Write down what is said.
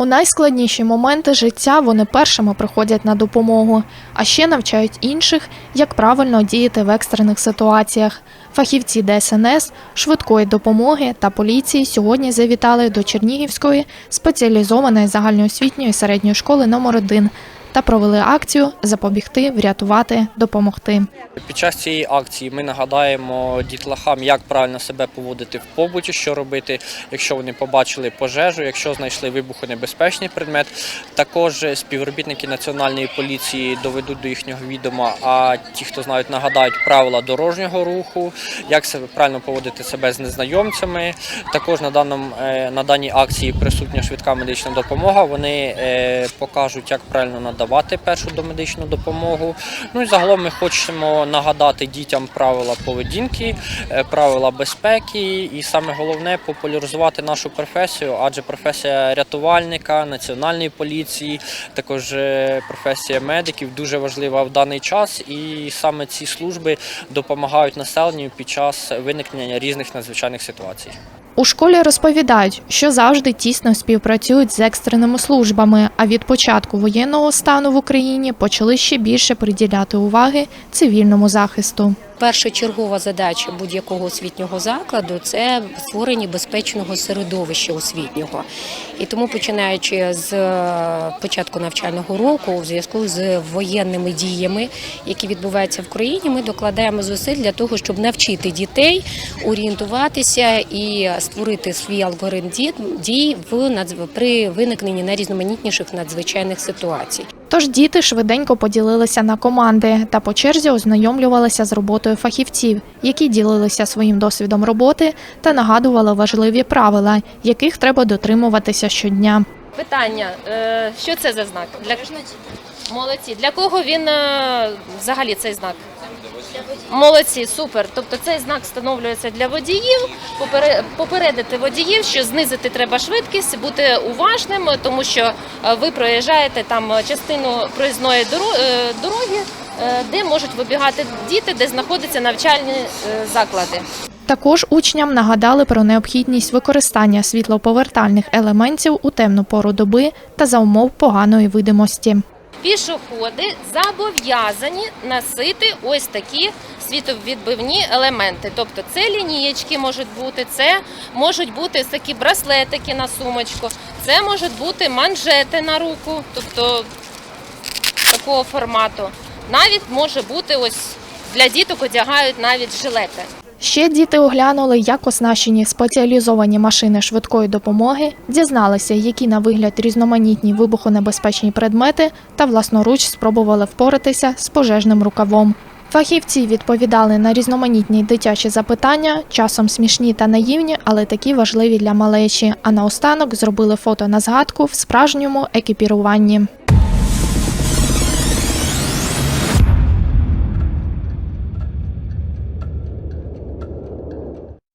У найскладніші моменти життя вони першими приходять на допомогу, а ще навчають інших, як правильно діяти в екстрених ситуаціях. Фахівці ДСНС, швидкої допомоги та поліції сьогодні завітали до Чернігівської спеціалізованої загальноосвітньої середньої школи номер 1 та провели акцію Запобігти, врятувати, допомогти. Під час цієї акції ми нагадаємо дітлахам, як правильно себе поводити в побуті, що робити, якщо вони побачили пожежу, якщо знайшли вибухонебезпечний предмет. Також співробітники національної поліції доведуть до їхнього відома. А ті, хто знають, нагадають правила дорожнього руху, як себе правильно поводити себе з незнайомцями. Також на даному е, на даній акції присутня швидка медична допомога. Вони е, покажуть, як правильно надавати першу домедичну допомогу. Ну і загалом ми хочемо нагадати дітям правила поведінки, е, правила безпеки, і саме головне популяризувати нашу професію, адже професія рятувальника, національної поліції, також е, професія медиків дуже важлива в даний час, і саме ці служби допомагають населенню під час виникнення різних надзвичайних ситуацій. У школі розповідають, що завжди тісно співпрацюють з екстреними службами, а від початку воєнного стану в Україні почали ще більше приділяти уваги цивільному захисту. Першочергова задача будь-якого освітнього закладу це створення безпечного середовища освітнього. І тому, починаючи з е, початку навчального року, у зв'язку з воєнними діями, які відбуваються в країні, ми докладаємо зусиль для того, щоб навчити дітей орієнтуватися і створити свій алгоритм дій- в при виникненні найрізноманітніших надзвичайних ситуацій. Тож діти швиденько поділилися на команди та по черзі ознайомлювалися з роботою фахівців, які ділилися своїм досвідом роботи та нагадували важливі правила, яких треба дотримуватися щодня. Питання, е, що це за знак? Для молодці. Для кого він е, взагалі цей знак? Молодці, супер. Тобто цей знак встановлюється для водіїв, попере- попередити водіїв, що знизити треба швидкість, бути уважним, тому що е, ви проїжджаєте там частину проїзної доро- е, дороги, де можуть вибігати діти, де знаходяться навчальні заклади. Також учням нагадали про необхідність використання світлоповертальних елементів у темну пору доби та за умов поганої видимості. Пішоходи зобов'язані носити ось такі світовідбивні елементи. Тобто це лінієчки можуть бути, це можуть бути такі браслетики на сумочку, це можуть бути манжети на руку, тобто такого формату. Навіть може бути ось для діток одягають навіть жилети. Ще діти оглянули, як оснащені спеціалізовані машини швидкої допомоги, дізналися, які на вигляд різноманітні вибухонебезпечні предмети, та власноруч спробували впоратися з пожежним рукавом. Фахівці відповідали на різноманітні дитячі запитання, часом смішні та наївні, але такі важливі для малечі. А наостанок зробили фото на згадку в справжньому екіпіруванні.